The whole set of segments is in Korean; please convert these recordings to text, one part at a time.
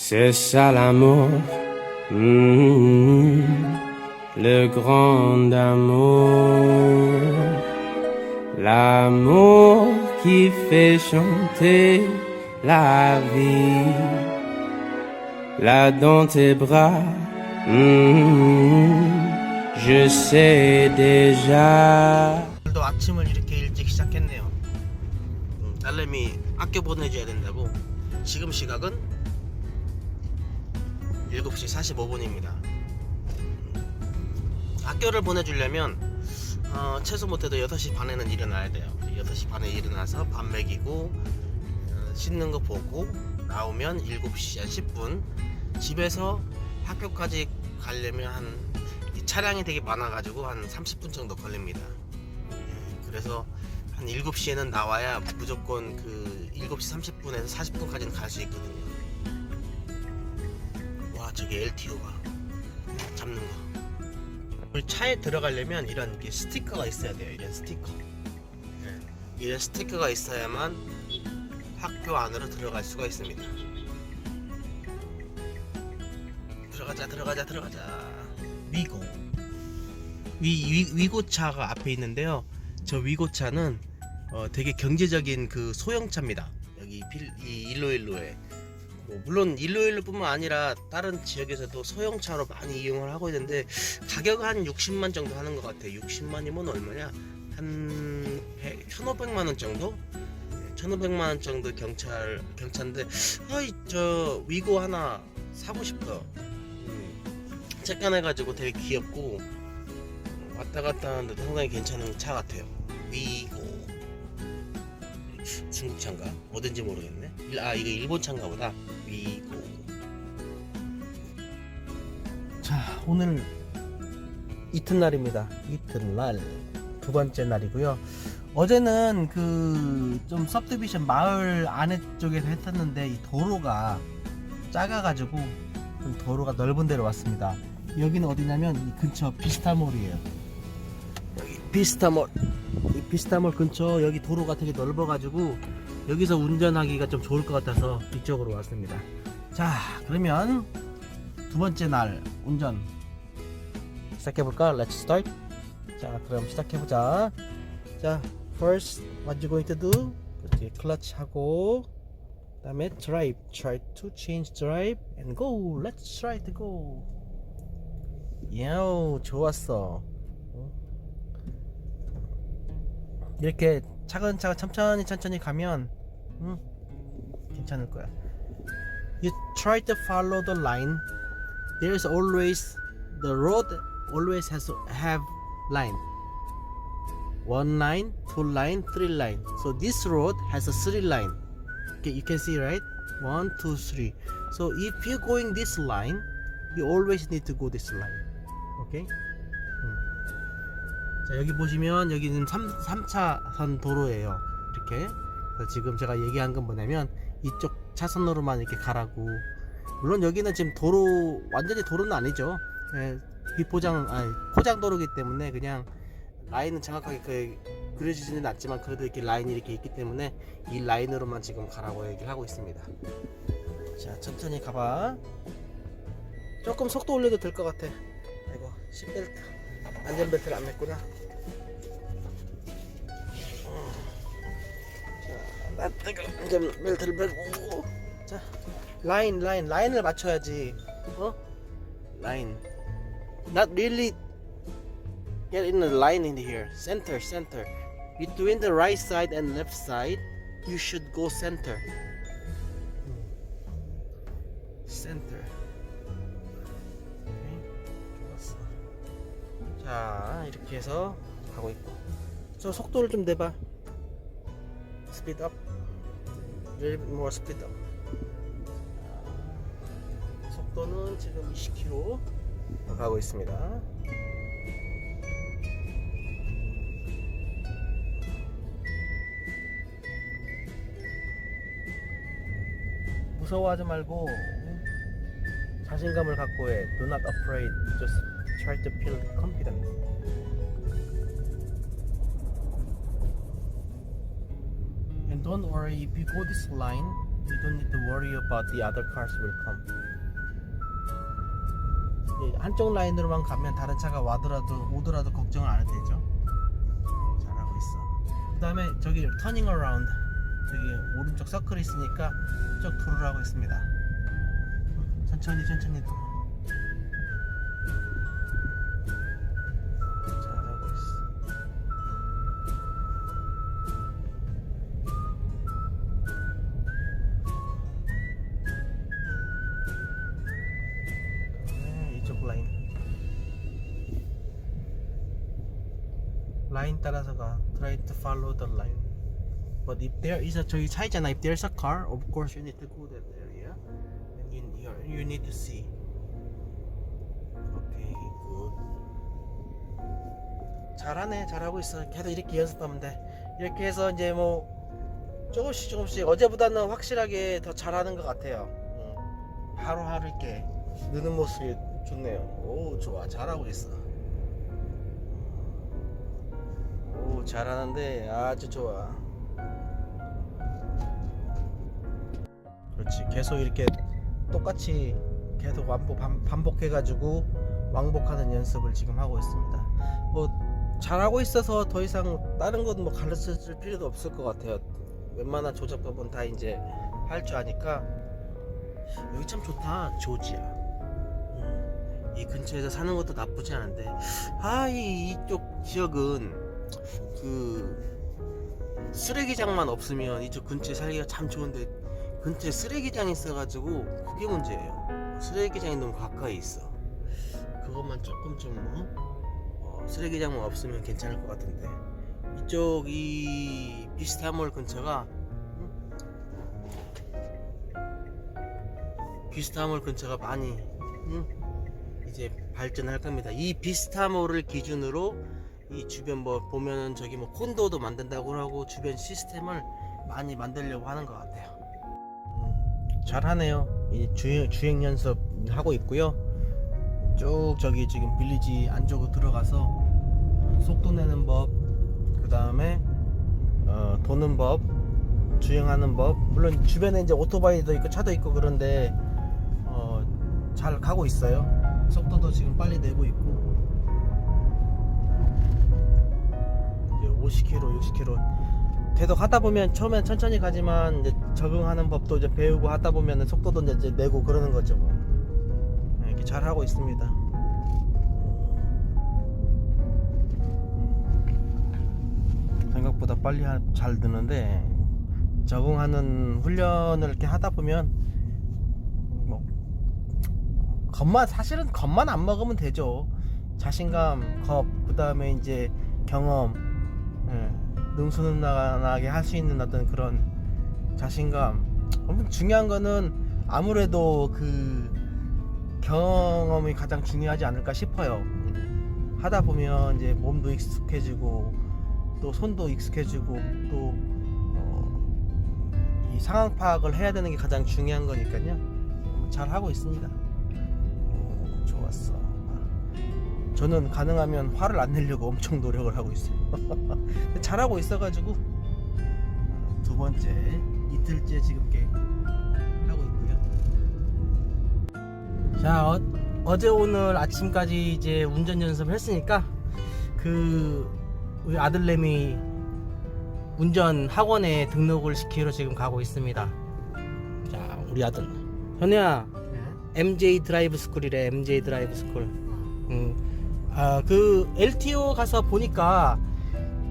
C'est ça l'amour, Mhm. le grand amour, l'amour qui fait chanter la vie, là dans tes bras, Mhm. je sais déjà. 오늘도 아침을 이렇게 일찍 시작했네요. 음, 딸내미 학교 보내줘야 된다고. 지금 시각은 7시 45분입니다. 학교를 보내주려면 어, 최소 못해도 6시 반에는 일어나야 돼요. 6시 반에 일어나서 밥 먹이고 어, 씻는 거 보고 나오면 7시 한 10분 집에서 학교까지 가려면 한이 차량이 되게 많아가지고 한 30분 정도 걸립니다. 그래서 한 7시에는 나와야 무조건 그 7시 30분에서 40분까지는 갈 수 있거든요. 와, 저기 LTO가 잡는 거. 차에 들어가려면 이런 게 스티커가 있어야 돼요. 이런 스티커. 네. 이런 스티커가 있어야만 학교 안으로 들어갈 수가 있습니다. 들어가자, 들어가자, 들어가자. 위고. 위, 위 위고차가 앞에 있는데요. 저 위고차는 어, 되게 경제적인 그 소형차입니다. 여기 빌, 이 일로일로에 뭐 물론 일로일로뿐만 아니라 다른 지역에서도 소형차로 많이 이용을 하고 있는데 가격은 한 60만 정도 하는 것 같아요. 60만이면 얼마냐? 한 100, 1,500만 원 정도? 네, 1,500만 원 정도 경찰 경차인데 아이 저 위고 하나 사고 싶다. 음, 체크해가지고 되게 귀엽고 왔다 갔다 하는데도 상당히 괜찮은 차 같아요. 위고 중국 차인가? 어딘지 모르겠네. 일- 아 이거 일본 차인가 보다. 위고. 자 오늘 이튿날입니다. 이튿날 두 번째 날이고요. 어제는 그좀 सब디비전 마을 안에 쪽에서 했었는데 이 도로가 작아가지고 좀 도로가 넓은 데로 왔습니다. 여기는 어디냐면 이 근처 비스타몰이에요. 비스타몰 이 비스타몰 근처 여기 도로가 되게 넓어가지고 여기서 운전하기가 좀 좋을 것 같아서 이쪽으로 왔습니다. 자 그러면 두 번째 날 운전 시작해볼까? Let's start. 자 그럼 시작해보자. 자 first what you going to do? 그렇지 클러치 하고 그다음에 drive. Try to change drive and go. Let's try to go. 야오 좋았어. 이렇게 차근차근 천천히 천천히 가면 음, 괜찮을 거야. You try to follow the line. There's always the road always has to have line. One line, two line, three line. So this road has a three line. Okay, you can see right? One, two, three. So if you're going this line, you always need to go this line. Okay? 자 여기 보시면 여기는 3, 3차선 도로예요. 이렇게. 지금 제가 얘기한 건 뭐냐면 이쪽 차선으로만 이렇게 가라고. 물론 여기는 지금 도로 완전히 도로는 아니죠. 예, 비포장 아니 포장 도로기 때문에 그냥 라인은 정확하게 그, 그려지지는 않지만 그래도 이렇게 라인이 이렇게 있기 때문에 이 라인으로만 지금 가라고 얘기를 하고 있습니다. 자 천천히 가봐. 조금 속도 올려도 될 것 같아. 아이고 시벨트 안전벨트를 안 맸구나. 어. 자, 나 내가 안전벨트를 매고. 자, 라인, 라인, 라인을 맞춰야지. 어? 라인. Not really get in the line in here. Center, center. Between the right side and left side, you should go center. Center. 자 이렇게 해서 가고 있고. 저 속도를 좀 내봐. 스피드 업 little bit more speed up. 자, 속도는 지금 20km 가고 있습니다. 무서워하지 말고 자신감을 갖고 해. Do not afraid. Just try to feel confident And don't worry if you go this line, You don't need to worry about the other cars will come. 예, 한쪽 라인으로만 가면 다른 차가 와더라도 오더라도 걱정을 안 해도 되죠. 잘하고 있어. 그다음에 저기 터닝 어라운드 저기 오른쪽 서클이 있으니까 쭉 도로를 하고 있습니다. 천천히 천천히 또. 라인 따라서 가. Try to follow the line. But if there is a 저기 차 있잖아. If there's a car, of course you need to go that area. And you, you, need to see. Okay, good. 잘하네, 잘하고 있어. 계속 이렇게 연습하면 돼. 이렇게 해서 이제 뭐 조금씩 조금씩 어제보다는 확실하게 더 잘하는 것 같아요. 응. 하루하루 이렇게 느는 모습이 좋네요. 오, 좋아, 잘하고 있어. 오, 잘하는데 아주 좋아. 그렇지, 계속 이렇게 똑같이 계속 반복 반- 반복해 가지고 왕복하는 연습을 지금 하고 있습니다. 뭐 잘하고 있어서 더 이상 다른 건 뭐 가르쳐 줄 필요도 없을 것 같아요. 웬만한 조작법은 다 이제 할 줄 아니까 여기 참 좋다 조지아. 음, 이 근처에서 사는 것도 나쁘지 않은데 아 이 이쪽 지역은 그 쓰레기장만 없으면 이쪽 근처에 살기가 참 좋은데 근처에 쓰레기장이 있어가지고 그게 문제예요. 쓰레기장이 너무 가까이 있어. 그것만 조금 좀 어? 어, 쓰레기장만 없으면 괜찮을 것 같은데 이쪽 이 비스타몰 근처가 응? 비스타몰 근처가 많이 응? 이제 발전할 겁니다. 이 비스타몰을 기준으로 이 주변 뭐 보면은 저기 뭐 콘도도 만든다고 하고 주변 시스템을 많이 만들려고 하는 것 같아요. 음, 잘하네요. 이 주행, 주행 연습 하고 있고요. 쭉 저기 지금 빌리지 안쪽으로 들어가서 속도 내는 법, 그 다음에 어, 도는 법, 주행하는 법. 물론 주변에 이제 오토바이도 있고 차도 있고 그런데 어, 잘 가고 있어요. 속도도 지금 빨리 내고 있고 50km, 60km 계속 하다 보면 처음엔 천천히 가지만 이제 적응하는 법도 이제 배우고 하다 보면 속도도 이제 내고 그러는 거죠. 뭐. 네, 이렇게 잘 하고 있습니다. 생각보다 빨리 하- 잘 드는데 적응하는 훈련을 이렇게 하다 보면 뭐 겁만 사실은 겁만 안 먹으면 되죠. 자신감, 겁, 그 다음에 이제 경험, 예, 능수능란하게 할 수 있는 어떤 그런 자신감. 엄청 중요한 거는 아무래도 그 경험이 가장 중요하지 않을까 싶어요. 하다 보면 이제 몸도 익숙해지고 또 손도 익숙해지고 또 어, 이 상황 파악을 해야 되는 게 가장 중요한 거니까요. 잘 하고 있습니다. 오, 좋았어. 저는 가능하면 화를 안 내려고 엄청 노력을 하고 있어요. 잘하고 있어가지고 어, 두 번째 이틀째 지금 게 하고 있고요. 자 어, 어제 오늘 아침까지 이제 운전 연습을 했으니까 그 우리 아들내미 운전 학원에 등록을 시키러 지금 가고 있습니다. 자 우리 아들 현우야 MJ 드라이브 스쿨이래 MJ 드라이브 스쿨. 음, 아 그 LTO 가서 보니까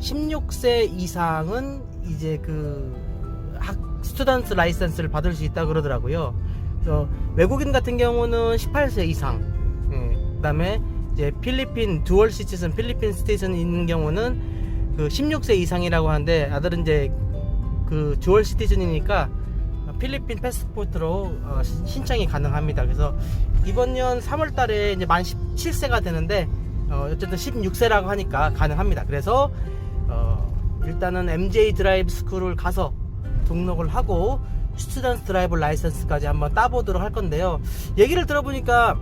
16세 이상은 이제 그 학 스튜던트 라이센스를 받을 수 있다 그러더라고요. 그래서 외국인 같은 경우는 18세 이상. 예, 그다음에 이제 필리핀 두얼 시티즌 필리핀 스테이션이 있는 경우는 그 16세 이상이라고 하는데 아들은 이제 그 두얼 시티즌이니까 필리핀 패스포트로 어, 신- 신청이 가능합니다. 그래서 이번 년 3월 달에 이제 만 17세가 되는데 어, 어쨌든 16세라고 하니까 가능합니다. 그래서 어, 일단은 MJ 드라이브 스쿨을 가서 등록을 하고 스튜던트 드라이브 라이센스까지 한번 따보도록 할 건데요. 얘기를 들어보니까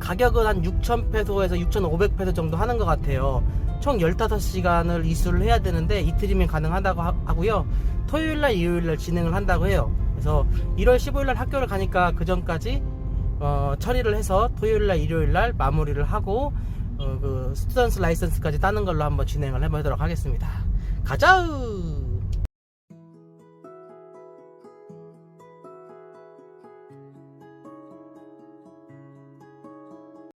가격은 한 6,000페소에서 6,500페소 정도 하는 것 같아요. 총 15시간을 이수를 해야 되는데 이틀이면 가능하다고 하- 하고요. 토요일날, 일요일날 진행을 한다고 해요. 그래서 1월 15일 날 학교를 가니까 그 전까지 어, 처리를 해서 토요일 날 일요일 날 마무리를 하고 어, 그 스튜던스 라이선스까지 따는 걸로 한번 진행을 해보도록 하겠습니다. 가자!